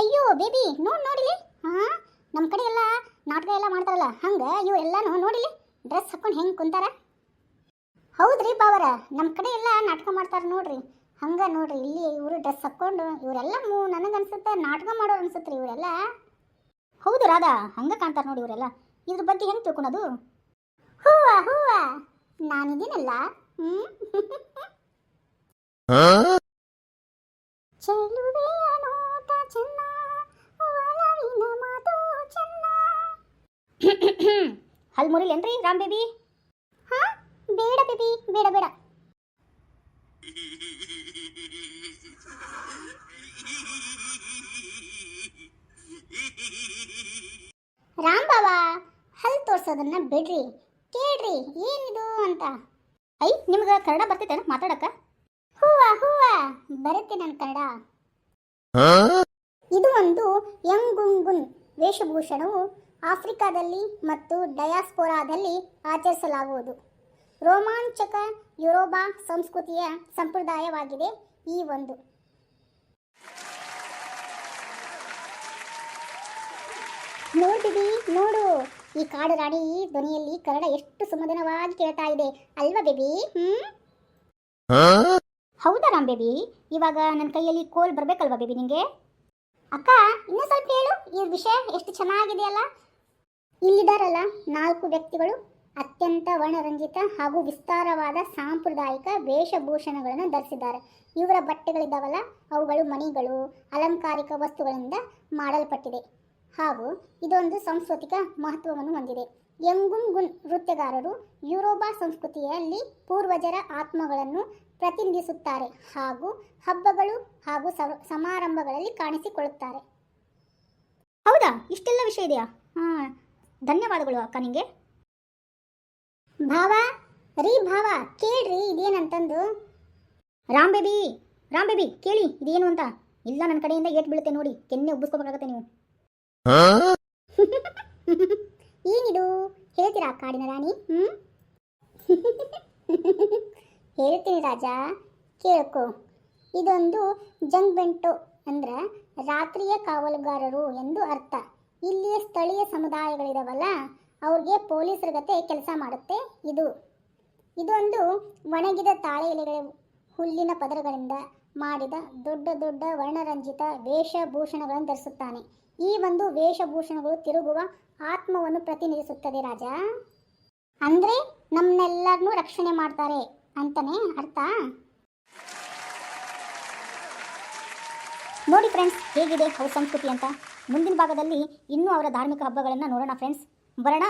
ಅಯ್ಯೋ, ಬೇಬಿ, ನೋಡ್, ನೋಡಿಲಿ? ಹಾ? ನಮ್ಮ ಕಡೆ ಎಲ್ಲ ನಾಟಕ ಎಲ್ಲ ಮಾಡ್ತಾರಲ್ಲ, ಹಂಗ ಇವು ಎಲ್ಲಾನು ನೋಡಿಲಿ? ಡ್ರೆಸ್ ಹಾಕೊಂಡು ಹೆಂಗೆ ಕುಂತಾರ? ಹೌದ್ರಿ ಬಾವರ ನಮ್ಮ ಕಡೆ ಎಲ್ಲ ನಾಟಕ ಮಾಡ್ತಾರೆ ನೋಡ್ರಿ. ಹಂಗೆ ನೋಡ್ರಿ, ಇಲ್ಲಿ ಇವರು ಡ್ರೆಸ್ ಹಾಕ್ಕೊಂಡು ಇವರೆಲ್ಲ ನನಗನ್ಸುತ್ತೆ ನಾಟಕ ಮಾಡೋರು ಅನ್ಸುತ್ತೆ ಇವರೆಲ್ಲ. ಹೌದು ರಾಧಾ, ಹಂಗೆ ಕಾಣ್ತಾರೆ ನೋಡಿ ಇವರೆಲ್ಲ. ಇದ್ರ ಬಗ್ಗೆ ಹೆಂಗೆ ತಿಳ್ಕೊಳೋದು? ಹೂವ ಹೂವ. ನಾನಿದ್ದೀನಲ್ಲ ಚೆಲುವೆಯ ನೋಟ ಚೆನ್ನ ಒಲವಿನ ಮಾತು ಚೆನ್ನ. ಹಲ್ ಮುರಿಲೇನ್ರಿ ರಾಮ್ ಬೇಬಿ? ಹಾ? ಬೇಡ ಬೇಬಿ ಬೇಡ ಬೇಡ. ರಾಮ್ ಬಾಬಾ ಹಲ್ ತೋರ್ಸೋದನ್ನ ಬಿಡ್ರಿ. ಕೇಳ್ರಿ ಏನಿದು ಅಂತ. ಐ ನಿಮ್ಗೆ ಕನ್ನಡ ಬರ್ತೈತೇನು ಮಾತಾಡಕ ಹೂವ ಹೂವ ಬರುತ್ತೆ ನನ್ನ ಕನ್ನಡ. ಇದು ಒಂದು ಯಂಗುಂಗುನ್ ವೇಷಭೂಷಣವು ಆಫ್ರಿಕಾದಲ್ಲಿ ಮತ್ತು ಡಯಾಸ್ಪೋರಾದಲ್ಲಿ ಆಚರಿಸಲಾಗುವುದು. ರೋಮಾಂಚಕ ಯುರೋಬಾ ಸಂಸ್ಕೃತಿಯ ಸಂಪ್ರದಾಯವಾಗಿದೆ ಈ ಒಂದು. ನೋಡಿದಿ ನೋಡು. ಈ ಕಾಡು ರಾಣಿ ಧ್ವನಿಯಲ್ಲಿ ಕನ್ನಡ ಎಷ್ಟು ಸುಮಧುರವಾಗಿ ಕೇಳ್ತಾ ಇದೆ. ಅಲ್ವಾ ಬೇಬಿ? ಹ್ಮ್? ಹೌದಾ ರಾಮ್ ಬೇಬಿ? ಇವಾಗ ನನ್ನ ಕೈಯಲ್ಲಿ ಕೋಲ್ ಬರ್ಬೇಕಲ್ವಾ ಬೇಬಿ ನಿಂಗೆ? ಅಕ್ಕ ಇನ್ನೂ ಸ್ವಲ್ಪ ಹೇಳು ಈ ವಿಷಯ ಎಷ್ಟು ಚೆನ್ನಾಗಿದೆಯಲ್ಲ? ಇಲ್ಲಿದಾರಲ್ಲ ನಾಲ್ಕು ವ್ಯಕ್ತಿಗಳು. ಅತ್ಯಂತ ವರ್ಣರಂಜಿತ ಹಾಗೂ ವಿಸ್ತಾರವಾದ ಸಾಂಪ್ರದಾಯಿಕ ವೇಷಭೂಷಣಗಳನ್ನು ಧರಿಸಿದ್ದಾರೆ. ಇವರ ಬಟ್ಟೆಗಳಿದ್ದಾವಲ್ಲ, ಅವುಗಳು ಮಣಿಗಳು, ಅಲಂಕಾರಿಕ ವಸ್ತುಗಳಿಂದ ಮಾಡಲ್ಪಟ್ಟಿದೆ. ಹಾಗೂ ಇದೊಂದು ಸಾಂಸ್ಕೃತಿಕ ಮಹತ್ವವನ್ನು ಹೊಂದಿದೆ. ಯಂಗುಂಗುನ್ ನೃತ್ಯಗಾರರು ಯುರೋಬಾ ಸಂಸ್ಕೃತಿಯಲ್ಲಿ ಪೂರ್ವಜರ ಆತ್ಮಗಳನ್ನು ಪ್ರತಿನಿಧಿಸುತ್ತಾರೆ ಹಾಗೂ ಹಬ್ಬಗಳು ಹಾಗೂ ಸಮಾರಂಭಗಳಲ್ಲಿ ಕಾಣಿಸಿಕೊಳ್ಳುತ್ತಾರೆ. ಹೌದಾ? ಇಷ್ಟೆಲ್ಲ ವಿಷಯ ಇದೆಯಾ? ಹಾ, ಧನ್ಯವಾದಗಳು ಅಕ್ಕ ನಿಮಗೆ ಭಾವ, ರೀ ಭಾವ, ಕೇಳ್ರಿ ಇದೇನಂತಂದು. ರಾಮ್ ಬೇಬಿ ರಾಮ್ ಬೇಬಿ, ಕೇಳಿ ಇದೇನು ಅಂತ? ಇಲ್ಲ ನನ್ನ ಕಡೆಯಿಂದ ಏಟ್ ಬೀಳುತ್ತೆ ನೋಡಿ, ಕೆನ್ನೆ ಉಬ್ಬಿಸ್ಕೋಬೇಕಾಗತ್ತೆ ನೀವು. ಏನಿದು? ಹೇಳ್ತೀರಾ ಕಾಡಿನ ರಾಣಿ? ಹೇಳ್ತೀನಿ ರಾಜ, ಕೇಳ್ಕೊ. ಇದೊಂದು ಜಂಗ್ಬೆಂಟು ಅಂದ್ರೆ ರಾತ್ರಿಯ ಕಾವಲುಗಾರರು ಎಂದು ಅರ್ಥ. ಇಲ್ಲಿಯ ಸ್ಥಳೀಯ ಸಮುದಾಯಗಳಿದಾವಲ್ಲ, ಅವ್ರಿಗೆ ಪೊಲೀಸರ ಗತೆ ಕೆಲಸ ಮಾಡುತ್ತೆ ಇದು. ಇದೊಂದು ಒಣಗಿದ ತಾಳೆ ಎಲೆಗಳ ಹುಲ್ಲಿನ ಪದರಗಳಿಂದ ಮಾಡಿದ ದೊಡ್ಡ ದೊಡ್ಡ ವರ್ಣರಂಜಿತ ವೇಷಭೂಷಣಗಳನ್ನು ಧರಿಸುತ್ತಾನೆ. ಈ ಒಂದು ವೇಷಭೂಷಣಗಳು ತಿರುಗುವ ಆತ್ಮವನ್ನು ಪ್ರತಿನಿಧಿಸುತ್ತದೆ ರಾಜ. ಅಂದ್ರೆ ನಮ್ಮನ್ನೆಲ್ಲರನ್ನೂ ರಕ್ಷಣೆ ಮಾಡ್ತಾರೆ ಅಂತಾನೆ ಅರ್ಥ? ನೋಡಿ ಫ್ರೆಂಡ್ಸ್ ಹೇಗಿದೆ ಅವ್ರ ಸಂಸ್ಕೃತಿ ಅಂತ. ಮುಂದಿನ ಭಾಗದಲ್ಲಿ ಇನ್ನೂ ಅವರ ಧಾರ್ಮಿಕ ಹಬ್ಬಗಳನ್ನು ನೋಡೋಣ ಫ್ರೆಂಡ್ಸ್ ಬರೋಣ?